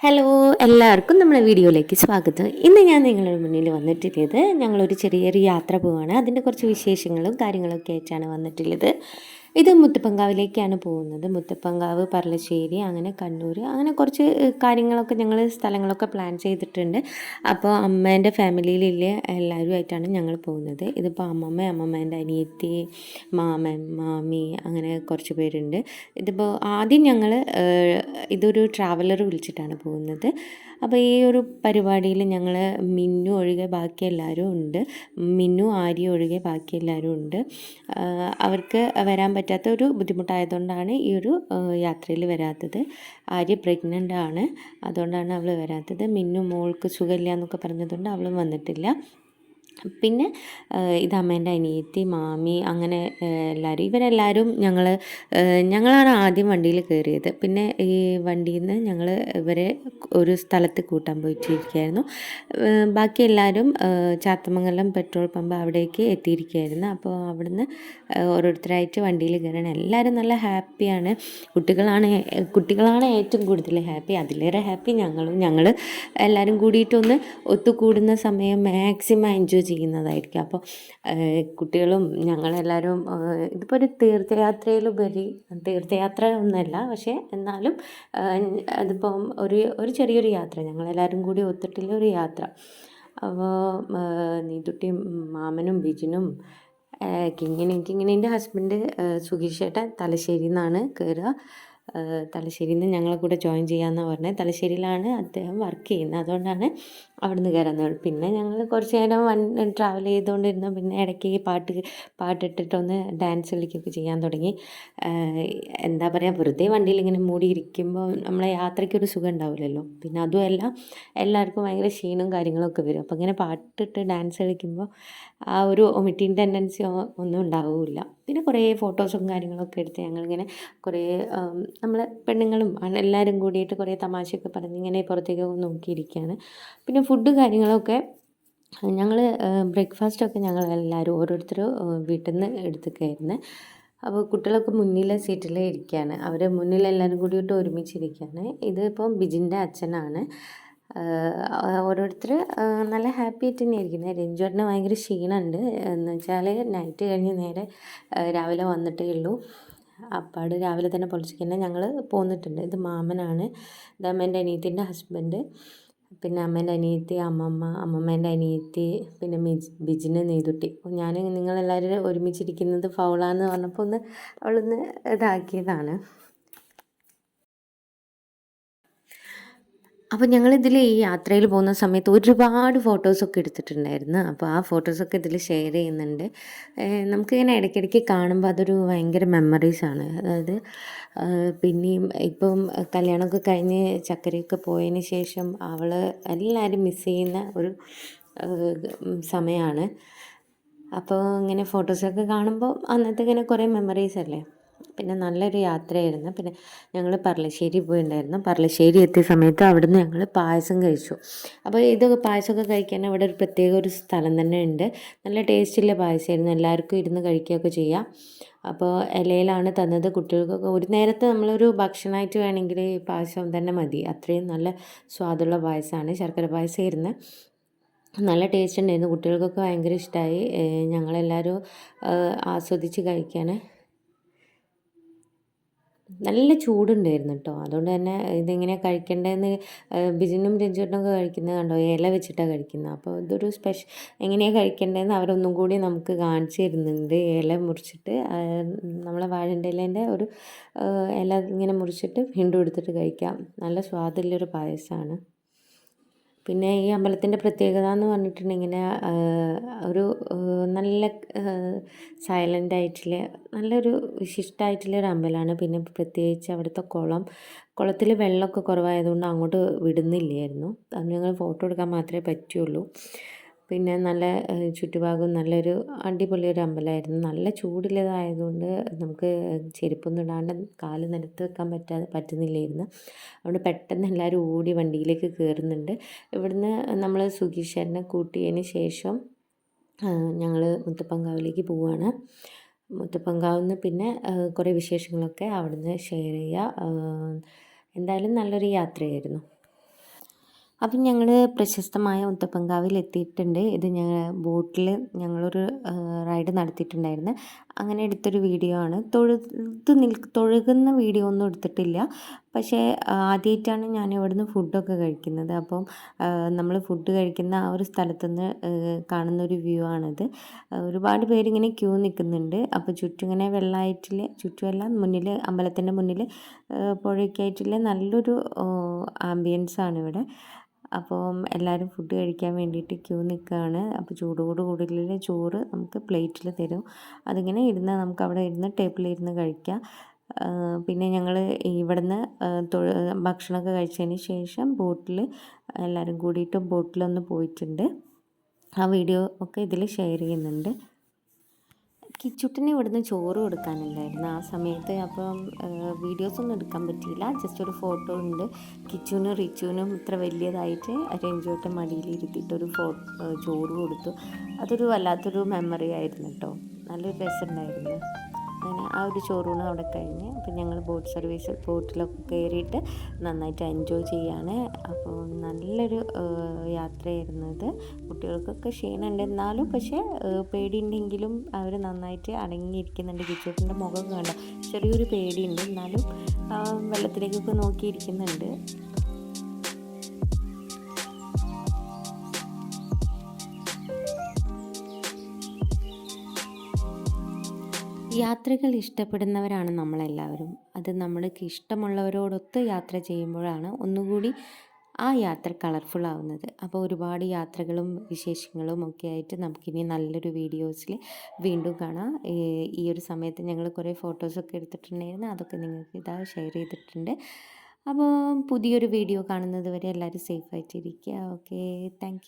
Hello എല്ലാവർക്കും നമ്മുടെ വീഡിയോയിലേക്ക് സ്വാഗതം. ഇന്ന് ഞാൻ നിങ്ങളുടെ മുന്നിൽ വന്നിട്ടുള്ളത് ഞങ്ങളൊരു ചെറിയൊരു യാത്ര പോവുകയാണ് അതിന്റെ കുറച്ച് വിശേഷങ്ങളും കാര്യങ്ങളൊക്കെ ആയിട്ടാണ് വന്നിട്ടുള്ളത്. ഇത് മുത്തപ്പങ്കാവിലേക്കാണ് പോകുന്നത്. മുത്തപ്പങ്കാവ് പറളശ്ശേരി അങ്ങനെ കണ്ണൂർ അങ്ങനെ കുറച്ച് കാര്യങ്ങളൊക്കെ ഞങ്ങൾ സ്ഥലങ്ങളൊക്കെ പ്ലാൻ ചെയ്തിട്ടുണ്ട്. അപ്പോൾ അമ്മേന്റെ ഫാമിലിയിലുള്ള എല്ലാവരുമായിട്ടാണ് ഞങ്ങൾ പോകുന്നത്. ഇതിപ്പോൾ അമ്മമ്മ അമ്മമ്മേന്റെ അനിയത്തി മാമൻ മാമി അങ്ങനെ കുറച്ച് പേരുണ്ട്. ഇതിപ്പോൾ ആദ്യം ഞങ്ങൾ ഇതൊരു ട്രാവലർ വിളിച്ചിട്ടാണ് പോകുന്നത്. അപ്പോൾ ഈ ഒരു പരിപാടിയിൽ ഞങ്ങൾ മിന്നു ഒഴികെ ബാക്കി എല്ലാവരും ഉണ്ട്. മിന്നു ആര്യ ഒഴികെ ബാക്കി എല്ലാവരും ഉണ്ട്. അവർക്ക് വരാൻ പറ്റാത്ത ഒരു ബുദ്ധിമുട്ടായതുകൊണ്ടാണ് ഈ ഒരു യാത്രയിൽ വരാത്തത്. ആര്യ പ്രഗ്നന്റ് ആണ്. അതുകൊണ്ടാണ് അവൾ വരാത്തത്. മിന്നു മോൾക്ക് സുഖമില്ല എന്നൊക്കെ പറഞ്ഞതുകൊണ്ട് അവളും വന്നിട്ടില്ല. പിന്നെ ഇത് അമ്മേന്റെ അനിയത്തി മാമി അങ്ങനെ എല്ലാവരും ഇവരെല്ലാവരും ഞങ്ങൾ ഞങ്ങളാണ് ആദ്യം വണ്ടിയിൽ കയറിയത് പിന്നെ ഈ വണ്ടിയിൽ നിന്ന് ഞങ്ങൾ ഇവരെ ഒരു സ്ഥലത്ത് കൂട്ടാൻ പോയിട്ടിരിക്കുകയായിരുന്നു ബാക്കി എല്ലാവരും ചാത്തമംഗലം പെട്രോൾ പമ്പ് അവിടേക്ക് എത്തിയിരിക്കുകയായിരുന്നു അപ്പോൾ അവിടുന്ന് ഓരോരുത്തരായിട്ട് വണ്ടിയിൽ കയറണം എല്ലാവരും നല്ല ഹാപ്പിയാണ്. കുട്ടികളാണ് കുട്ടികളാണ് ഏറ്റവും കൂടുതൽ ഹാപ്പി. അതിലേറെ ഹാപ്പി ഞങ്ങളും. ഞങ്ങൾ എല്ലാവരും കൂടിയിട്ടൊന്ന് ഒത്തുകൂടുന്ന സമയം മാക്സിമം എൻജോയ് ചെയ്യുന്നതായിരിക്കും. അപ്പോൾ കുട്ടികളും ഞങ്ങളെല്ലാവരും ഇതിപ്പോൾ ഒരു തീർത്ഥയാത്രയിലുപരി തീർത്ഥയാത്ര ഒന്നല്ല പക്ഷേ എന്നാലും അതിപ്പം ഒരു ഒരു ചെറിയൊരു യാത്ര ഞങ്ങളെല്ലാവരും കൂടി ഒത്തിട്ടുള്ള ഒരു യാത്ര. അപ്പോൾ നീതുട്ടിയും മാമനും ബിജിനും കിങ്ങിനും കിങ്ങിനിന്റെ ഹസ്ബൻഡ് സുഗീഷ് ചേട്ടൻ തലശ്ശേരിയിൽ നിന്നാണ് കയറുക തലശ്ശേരിയിൽ നിന്ന് ഞങ്ങളെ കൂടെ ജോയിൻ ചെയ്യാമെന്നാണ് പറഞ്ഞത് തലശ്ശേരിയിലാണ് അദ്ദേഹം വർക്ക് ചെയ്യുന്നത്. അതുകൊണ്ടാണ് അവിടുന്ന് കയറുന്നത്. പിന്നെ ഞങ്ങൾ കുറച്ച് നേരം വൺ ട്രാവൽ ചെയ്തുകൊണ്ടിരുന്നു. പിന്നെ ഇടയ്ക്ക് പാട്ട് പാട്ടിട്ടിട്ടൊന്ന് ഡാൻസ് കളിക്കുകയൊക്കെ ചെയ്യാൻ തുടങ്ങി. എന്താ പറയുക വെറുതെ വണ്ടിയിൽ ഇങ്ങനെ മൂടിയിരിക്കുമ്പോൾ നമ്മളെ യാത്രയ്ക്കൊരു സുഖം ഉണ്ടാവില്ലല്ലോ. പിന്നെ അതുമല്ല എല്ലാവർക്കും ഭയങ്കര ക്ഷീണവും കാര്യങ്ങളൊക്കെ വരും. അപ്പോൾ ഇങ്ങനെ പാട്ടിട്ട് ഡാൻസ് കളിക്കുമ്പോൾ ആ ഒരു ഒമിറ്റിങ് ടെൻഡൻസി ഒന്നും ഉണ്ടാവില്ല. പിന്നെ കുറേ ഫോട്ടോസും കാര്യങ്ങളൊക്കെ എടുത്ത് ഞങ്ങളിങ്ങനെ കുറേ നമ്മൾ പെണ്ണുങ്ങളും ആണ് എല്ലാവരും കൂടിയിട്ട് കുറേ തമാശയൊക്കെ പറഞ്ഞ് ഇങ്ങനെ പുറത്തേക്ക് നോക്കിയിരിക്കുകയാണ് പിന്നെ ഫുഡ് കാര്യങ്ങളൊക്കെ ഞങ്ങൾ ബ്രേക്ക്ഫാസ്റ്റൊക്കെ ഞങ്ങൾ എല്ലാവരും ഓരോരുത്തരും വീട്ടിൽ നിന്ന് എടുത്തേക്കായിരുന്നു. അപ്പോൾ കുട്ടികളൊക്കെ മുന്നിലെ സീറ്റിൽ ഇരിക്കുകയാണ് അവർ മുന്നിൽ എല്ലാവരും കൂടിയിട്ട് ഒരുമിച്ചിരിക്കുകയാണ് ഇതിപ്പം ബിജിന്റെ അച്ഛനാണ്. ഓരോരുത്തർ നല്ല ഹാപ്പി ആയിട്ട് തന്നെ ഇരിക്കുന്നത് രഞ്ജുവേട്ടന് ഭയങ്കര ക്ഷീണമുണ്ട് എന്ന് വെച്ചാൽ നൈറ്റ് കഴിഞ്ഞ് നേരെ രാവിലെ വന്നിട്ടേ ഉള്ളൂ. അപ്പാട് രാവിലെ തന്നെ പൊളിച്ചിക്ക് ഞങ്ങൾ പോന്നിട്ടുണ്ട്. ഇത് മാമനാണ്. ഇത് അമ്മേന്റെ അനിയത്തിന്റെ ഹസ്ബൻഡ് പിന്നെ അമ്മേന്റെ അനിയത്തി അമ്മമ്മ അമ്മമ്മേന്റെ അനിയത്തി പിന്നെ മിജ് ബിജിന് നെയ്തുട്ടി. ഞാൻ നിങ്ങളെല്ലാവരും ഒരുമിച്ചിരിക്കുന്നത് ഫൗളാന്ന് പറഞ്ഞപ്പോൾ ഒന്ന് അവളൊന്ന് ഇതാക്കിയതാണ്. അപ്പോൾ ഞങ്ങളിതിൽ ഈ യാത്രയിൽ പോകുന്ന സമയത്ത് ഒരുപാട് ഫോട്ടോസൊക്കെ എടുത്തിട്ടുണ്ടായിരുന്നു. അപ്പോൾ ആ ഫോട്ടോസൊക്കെ ഇതിൽ ഷെയർ ചെയ്യുന്നുണ്ട്. നമുക്ക് നമുക്കിങ്ങനെ ഇടയ്ക്കിടയ്ക്ക് കാണുമ്പോൾ അതൊരു ഭയങ്കര മെമ്മറീസാണ് അതായത് പിന്നെയും ഇപ്പം കല്യാണമൊക്കെ കഴിഞ്ഞ് ചക്കരയൊക്കെ പോയതിന് ശേഷം അവൾ എല്ലാവരും മിസ് ചെയ്യുന്ന ഒരു സമയമാണ് അപ്പോൾ ഇങ്ങനെ ഫോട്ടോസൊക്കെ കാണുമ്പോൾ അന്നത്തെ ഇങ്ങനെ കുറേ മെമ്മറീസ് അല്ലേ? പിന്നെ നല്ലൊരു യാത്രയായിരുന്നു. പിന്നെ ഞങ്ങൾ പറളശ്ശേരി പോയിട്ടുണ്ടായിരുന്നു പറളശ്ശേരി എത്തിയ സമയത്ത് അവിടുന്ന് ഞങ്ങൾ പായസം കഴിച്ചു. അപ്പോൾ ഇത് പായസമൊക്കെ കഴിക്കാൻ അവിടെ ഒരു പ്രത്യേക ഒരു സ്ഥലം തന്നെ ഉണ്ട്. നല്ല ടേസ്റ്റുള്ള പായസമായിരുന്നു. എല്ലാവർക്കും ഇരുന്ന് കഴിക്കുകയൊക്കെ ചെയ്യാം. അപ്പോൾ ഇലയിലാണ് തന്നത്. കുട്ടികൾക്കൊക്കെ ഒരു നേരത്തെ നമ്മളൊരു ഭക്ഷണമായിട്ട് വേണമെങ്കിൽ പായസം തന്നെ മതി. അത്രയും നല്ല സ്വാദുള്ള പായസമാണ്. ശർക്കര പായസം പായസമായിരുന്നു. നല്ല ടേസ്റ്റ് ഉണ്ടായിരുന്നു. കുട്ടികൾക്കൊക്കെ ഭയങ്കര ഇഷ്ടമായി ഞങ്ങളെല്ലാവരും ആസ്വദിച്ച് കഴിക്കാൻ നല്ല ചൂടുണ്ടായിരുന്നു കേട്ടോ അതുകൊണ്ട് തന്നെ ഇതെങ്ങനെയാണ് കഴിക്കേണ്ടതെന്ന് ബിജിനും ബിജിനും രഞ്ജുട്ടനൊക്കെ കഴിക്കുന്നത് കണ്ടോ? ഇല വെച്ചിട്ടാണ് കഴിക്കുന്നത്. അപ്പോൾ ഇതൊരു സ്പെഷ്യൽ എങ്ങനെയാണ് കഴിക്കേണ്ടതെന്ന് അവരൊന്നും കൂടി നമുക്ക് കാണിച്ചു തരുന്നുണ്ട് ഇല മുറിച്ചിട്ട് നമ്മളെ വാഴന്റെ ഇലേന്റെ ഒരു ഇല ഇങ്ങനെ മുറിച്ചിട്ട് വീണ്ടും എടുത്തിട്ട് കഴിക്കാം. നല്ല സ്വാദുള്ളൊരു പായസമാണ് പിന്നെ ഈ അമ്പലത്തിന്റെ പ്രത്യേകത എന്ന് പറഞ്ഞിട്ടുണ്ടെങ്കിൽ ഒരു നല്ല സൈലന്റ് ആയിട്ടുള്ള നല്ലൊരു വിശിഷ്ടമായിട്ടുള്ള ഒരു അമ്പലമാണ്. പിന്നെ പ്രത്യേകിച്ച് അവിടുത്തെ കുളം കുളത്തിൽ വെള്ളമൊക്കെ കുറവായതുകൊണ്ട് അങ്ങോട്ട് വിടുന്നില്ലായിരുന്നു. അത് ഞങ്ങൾ ഫോട്ടോ എടുക്കാൻ മാത്രമേ പറ്റുള്ളൂ. പിന്നെ നല്ല ചുറ്റുഭാഗവും നല്ലൊരു അടിപൊളി ഒരു അമ്പലമായിരുന്നു. നല്ല ചൂടുള്ളതായതുകൊണ്ട് നമുക്ക് ചെരുപ്പൊന്നും ഇടാണ്ട് കാൽ നിലത്ത് വെക്കാൻ പറ്റാതെ പറ്റുന്നില്ലായിരുന്നു. അവിടെ പെട്ടെന്ന് എല്ലാവരും ഓടി വണ്ടിയിലേക്ക് കയറുന്നുണ്ട് ഇവിടുന്ന് നമ്മൾ സുഗീഷേരനെ കൂട്ടിയതിന് ശേഷം ഞങ്ങൾ മുത്തപ്പങ്കാവിലേക്ക് പോവുകയാണ് മുത്തപ്പങ്കാവിൽ നിന്ന് പിന്നെ കുറേ വിശേഷങ്ങളൊക്കെ അവിടുന്ന് ഷെയർ ചെയ്യുക എന്തായാലും നല്ലൊരു യാത്രയായിരുന്നു. അപ്പം ഞങ്ങൾ പ്രശസ്തമായ ഉത്തപ്പങ്കാവിൽ എത്തിയിട്ടുണ്ട് ഇത് ഞങ്ങൾ ബോട്ടിൽ ഞങ്ങളൊരു റൈഡ് നടത്തിയിട്ടുണ്ടായിരുന്നു. അങ്ങനെ എടുത്തൊരു വീഡിയോ ആണ്. തൊഴുത്ത് നിൽ തൊഴുകുന്ന വീഡിയോ ഒന്നും എടുത്തിട്ടില്ല. പക്ഷേ ആദ്യമായിട്ടാണ് ഞാൻ ഇവിടുന്ന് ഫുഡൊക്കെ കഴിക്കുന്നത്. അപ്പം നമ്മൾ ഫുഡ് കഴിക്കുന്ന ആ ഒരു സ്ഥലത്തുനിന്ന് കാണുന്ന ഒരു വ്യൂ ആണിത്. ഒരുപാട് പേരിങ്ങനെ ക്യൂ നിൽക്കുന്നുണ്ട്. അപ്പോൾ ചുറ്റും ഇങ്ങനെ വെള്ളമായിട്ടില്ല ചുറ്റുമല്ല മുന്നിൽ അമ്പലത്തിന്റെ മുന്നിൽ പുഴയൊക്കെ ആയിട്ടില്ല നല്ലൊരു ആംബിയൻസ് ആണ് ഇവിടെ അപ്പം എല്ലാവരും ഫുഡ് കഴിക്കാൻ വേണ്ടിയിട്ട് ക്യൂ നിൽക്കുകയാണ് അപ്പോൾ ചൂടോട് കൂടിയുള്ള ചോറ് നമുക്ക് പ്ലേറ്റിൽ തരും. അതിങ്ങനെ ഇരുന്ന് നമുക്ക് അവിടെ ഇരുന്ന് ടേബിളിൽ ഇരുന്ന് കഴിക്കാം. പിന്നെ ഞങ്ങൾ ഇവിടുന്ന് ഭക്ഷണമൊക്കെ കഴിച്ചതിന് ശേഷം ബോട്ടിൽ എല്ലാവരും കൂടിയിട്ട് ബോട്ടിലൊന്ന് പോയിട്ടുണ്ട്. ആ വീഡിയോ ഒക്കെ ഇതിൽ ഷെയർ ചെയ്യുന്നുണ്ട്. കിച്ചുട്ടിന് ഇവിടുന്ന് ചോറ് കൊടുക്കാനുണ്ടായിരുന്നു. ആ സമയത്ത് അപ്പം വീഡിയോസൊന്നും എടുക്കാൻ പറ്റിയില്ല. ജസ്റ്റ് ഒരു ഫോട്ടോ ഉണ്ട്. കിച്ചുവിനും റിച്ചുവിനും ഇത്ര വലിയതായിട്ട് രഞ്ജുവട്ടം മടിയിൽ ഇരുത്തിയിട്ടൊരു ഫോ ചോറ് കൊടുത്തു. അതൊരു വല്ലാത്തൊരു മെമ്മറി ആയിരുന്നു കേട്ടോ നല്ലൊരു രസമുണ്ടായിരുന്നു. അങ്ങനെ ആ ഒരു ചോറൂണ് അവിടെ കഴിഞ്ഞ് അപ്പം ഞങ്ങൾ ബോട്ട് സർവീസ് ബോട്ടിലൊക്കെ കയറിയിട്ട് നന്നായിട്ട് എൻജോയ് ചെയ്യാണ്. അപ്പോൾ നല്ലൊരു യാത്രയായിരുന്നു ഇത് കുട്ടികൾക്കൊക്കെ ക്ഷീണമുണ്ട് എന്നാലും പക്ഷേ പേടി പേടിയുണ്ടെങ്കിലും അവർ നന്നായിട്ട് അടങ്ങിയിരിക്കുന്നുണ്ട്. കിച്ചൂട്ടിന്റെ മുഖം കാണാം ചെറിയൊരു പേടിയുണ്ട്. എന്നാലും വെള്ളത്തിലേക്കൊക്കെ നോക്കിയിരിക്കുന്നുണ്ട്. യാത്രകൾ ഇഷ്ടപ്പെടുന്നവരാണ് നമ്മളെല്ലാവരും. അത് നമ്മൾക്ക് ഇഷ്ടമുള്ളവരോടൊത്ത് യാത്ര ചെയ്യുമ്പോഴാണ് ഒന്നുകൂടി ആ യാത്ര കളർഫുൾ ആവുന്നത്. അപ്പോൾ ഒരുപാട് യാത്രകളും വിശേഷങ്ങളും ഒക്കെ ആയിട്ട് നമുക്കിനി നല്ലൊരു വീഡിയോസിൽ വീണ്ടും കാണാം. ഈ- ഒരു സമയത്ത് ഞങ്ങൾ കുറേ ഫോട്ടോസൊക്കെ എടുത്തിട്ടുണ്ടായിരുന്നു. അതൊക്കെ നിങ്ങൾക്ക് ഇതാ ഷെയർ ചെയ്തിട്ടുണ്ട്. അപ്പോൾ പുതിയൊരു വീഡിയോ കാണുന്നത് വരെ എല്ലാവരും സേഫായിട്ടിരിക്കുക ഓക്കെ താങ്ക്